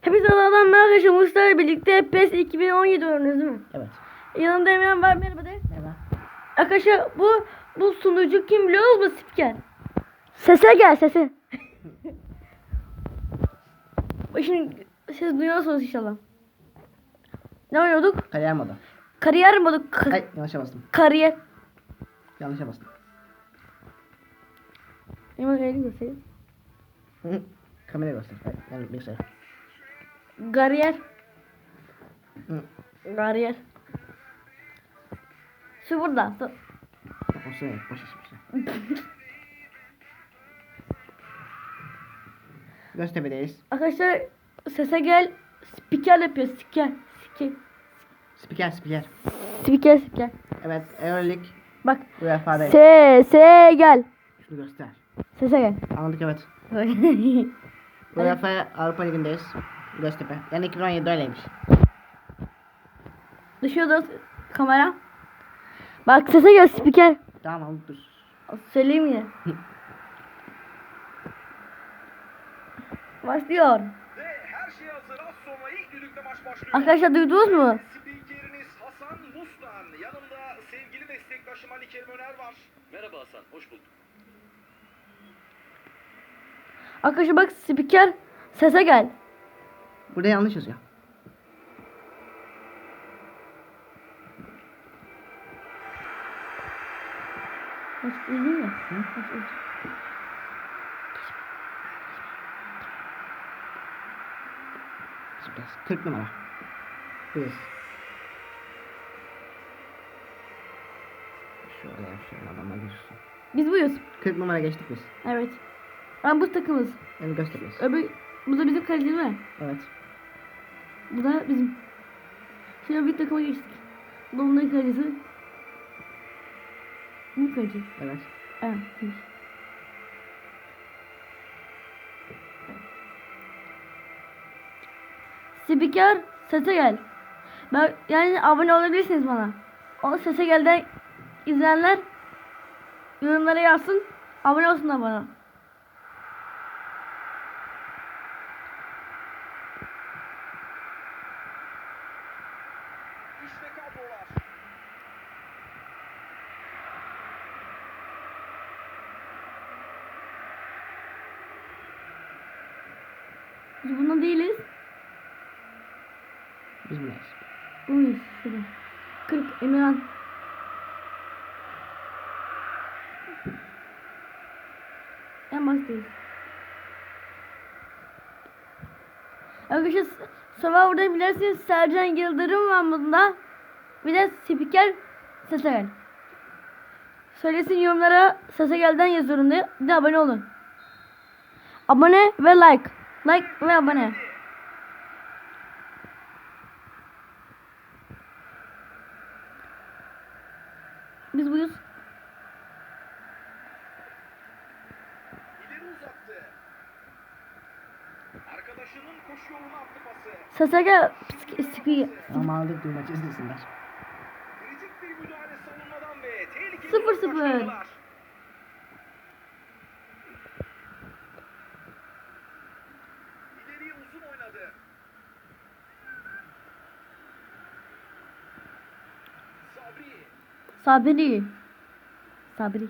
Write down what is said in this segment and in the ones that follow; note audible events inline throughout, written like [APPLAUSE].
Hepinize Allah'dan merhaba arkadaşlar. Mustafa birlikte PES 2017 oynuyoruz değil mi? Evet. Yanımda Emre var. Merhaba de. Merhaba. Arkadaşlar bu bu sunucu kim biliyor musun? Spiker. Sese gel sese. [LAUGHS] Şimdi siz duyuyorsunuz inşallah. Ne oynuyorduk? Kariyer modu. Kariyer oynuyorduk? Ka- Ay yanlışa bastım. kariyer. Yanlışa bastım. Hemen elini göstereyim. Hı. Kamerayı göster. Ay, yani bilgisayar. Kariyer. Hı. Kariyer. Şu burada. Şu- O boş iş bir şey. [LAUGHS] Göztepe'deyiz. Arkadaşlar sese gel. Spiker yapıyor. Spiker. Spiker. Spiker spiker. Spiker spiker. Evet Euroleague Bak. UEFA'dayım. Sese gel. Şunu göster. Sese gel. Anladık evet. [LAUGHS] UEFA Avrupa Ligi'ndeyiz. Göztepe. Yani 2017'de öyleymiş. Düşüyordu kamera. Bak sese gel spiker. Tamam anladık dur. Söyleyeyim yine. Başlıyor. Şey hazır. Az sonra ilk düdükle maç başlıyor. Arkadaşlar duydunuz mu? Spikeriniz Hasan Mustan. Yanımda sevgili meslektaşım Ali Kerim Öner var. Merhaba Hasan, hoş bulduk. Arkadaşlar bak spiker sese gel. Burada yanlış yazıyor. Mu? Spiker. 40 numara. Biz. Şöyle şöyle adamlar gözüksün. Biz buyuz. 40 numara geçtik biz. Evet. Ben bu takımız. Yani Göztepe'yiz. Öbür bu da bizim kaleci değil mi? Evet. Bu da bizim. Şimdi bir takıma geçtik. Bu da onların kalecisi. Bu kaleci. Evet. Evet. Spiker sese gel. Ben, yani abone olabilirsiniz bana. O sese gelden izleyenler yorumlara yazsın. Abone olsunlar bana. Biz bundan değiliz. Biz buradayız. Buyuz. Şurada. 40 Emirhan. En baştayız. Arkadaşlar Survivor'da bilirsiniz Sercan Yıldırım var bunda. Bir de spiker Sese Gel. Söylesin yorumlara Sese Gel'den yazıyorum diye. Bir de abone olun. Abone ve like. Like ve abone. Biz buyuz. İleri uzattı. Arkadaşının koşu yoluna attı pası. Sese Gel. Siki- siki- Ama aldık dün maçı izlesinler. Sıfır. başladılar. İleriye uzun oynadı. Sabri. Sabri. Sabri.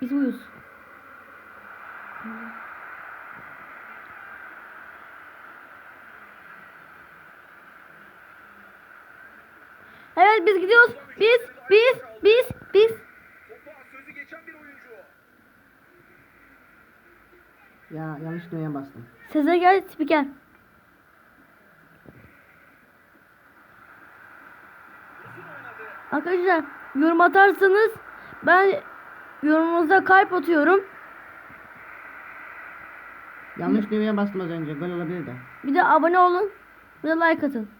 Biz buyuz. Evet biz gidiyoruz. Biz, biz, biz, biz. Ya yanlış düğmeye bastım. Size gel spiker. Uzun oynadı. Arkadaşlar yorum atarsanız ben yorumunuza kalp atıyorum. Yanlış düğmeye bastım az önce. Gol olabilirdi. Bir de abone olun. Bir de like atın.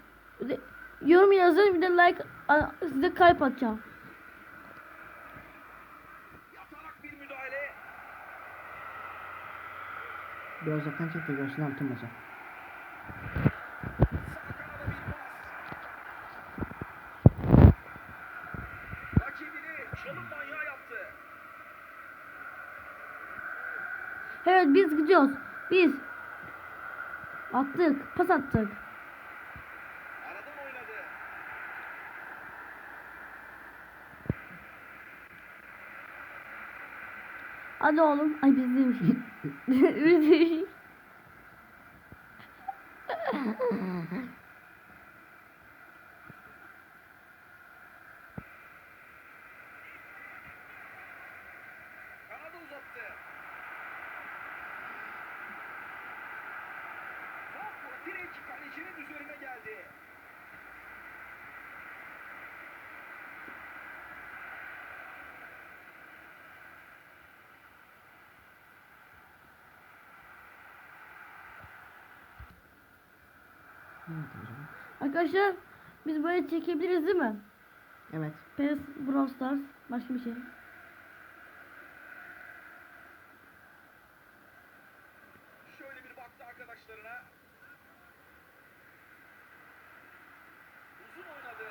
Bir de yorum yazın bir de like size kalp atacağım. Yatarak bir müdahale. Bir uzaktan çek de görsünler bütün Evet biz gidiyoruz. Biz. Attık. Pas attık. Hadi oğlum. Ay biz değilmiş. [LAUGHS] biz değilmiş. Arkadaşlar biz böyle çekebiliriz değil mi? Evet. PES, Brawl Stars, başka bir şey. Şöyle bir baktı arkadaşlarına. Uzun oynadı.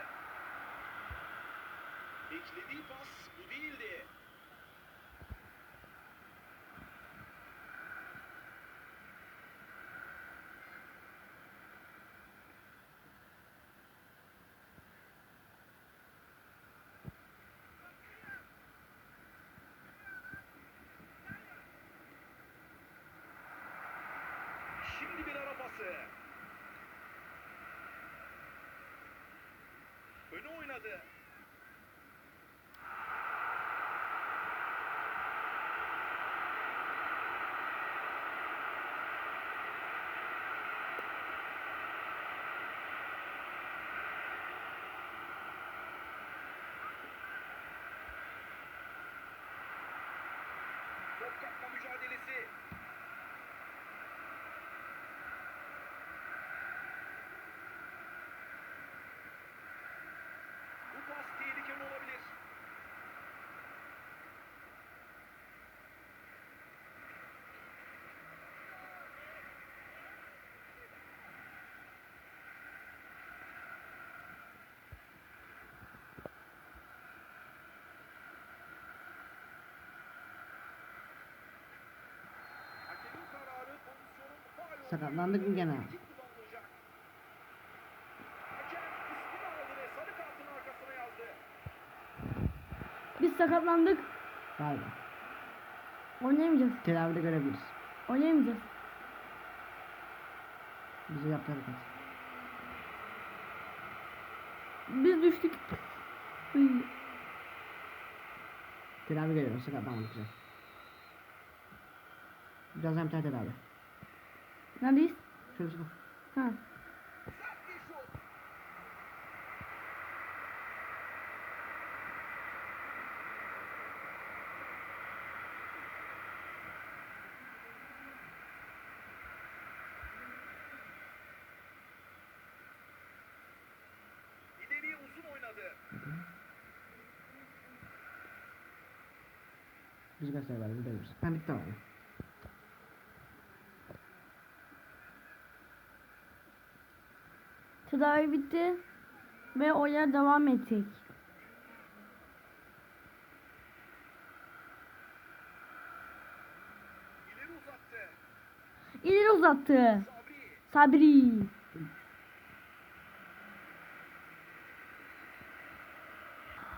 Beklediği pas bu değildi. Şimdi bir ara pası. Öne oynadı. Top kapma mücadelesi. Sakatlandık mı gene? Biz sakatlandık. Galiba. Oynayamayacağız. Tedavide görebiliriz. Oynayamayacağız. Bize yaptı hareket. Biz düştük. Tedavi görüyoruz. Sakatlanmadık güzel. Birazdan bir tane tedavi. Neredeyiz? Şöyle şöyle. Ha. Bir. Biz var. Burada görürüz. Ha bitti tamam. Tedavi bitti. Ve oyuna devam ettik. İleri uzattı. İleri uzattı. Sabri. Sabri.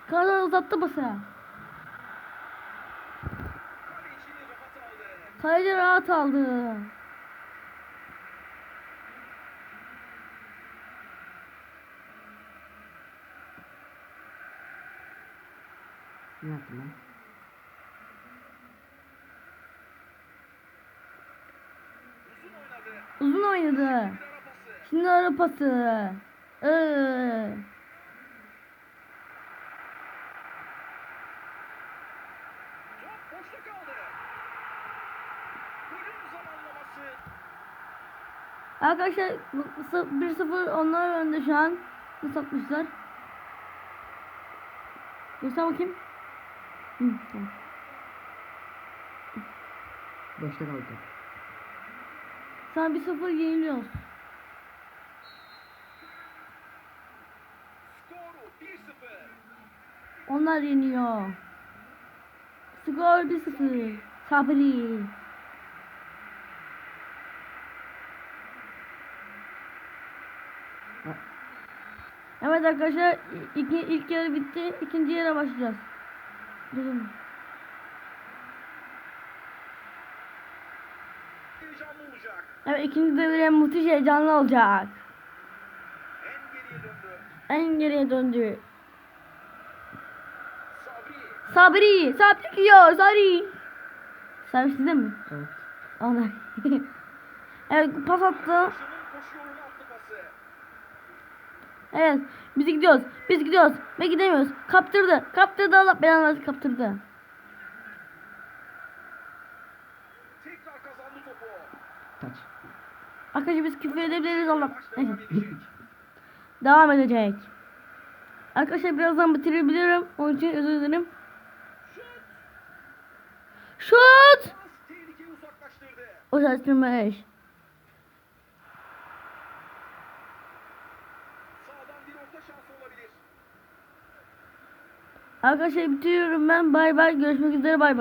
Kadar uzattı aldı. Kaleci rahat aldı. Ne? Uzun oynadı. Şimdi ara pası. Ee. Arkadaşlar 1-0 onlar önde şu an. Nasıl atmışlar? Göster bakayım. Başta kaldı. Sen bir sıfır yeniliyorsun. Onlar yeniyor. Skor 1-0. Sabri. Evet arkadaşlar ilk, ilk yarı bitti. İkinci yere başlayacağız. Durun. Evet ikinci devre müthiş heyecanlı olacak. En geriye döndü. En geriye döndü. Sabri. Sabri. Gidiyor. Sabri. Sabri sizde mi? evet. Ana. [LAUGHS] evet pas attı. Şunun koşu yoluna attı pası. Evet biz gidiyoruz. Biz gidiyoruz. Ve gidemiyoruz. Kaptırdı. Kaptırdı Allah belanı versin, kaptırdı. Tekrar kazandı topu. Taç. Arkadaşlar biz küfür edebiliriz Allah. Neyse. devam edecek. Arkadaşlar birazdan bitirebilirim. Onun için özür dilerim. Şut! Pas tehlikeyi uzaklaştırdı. Arkadaşlar bitiriyorum ben. Bay bay. Görüşmek üzere bay bay.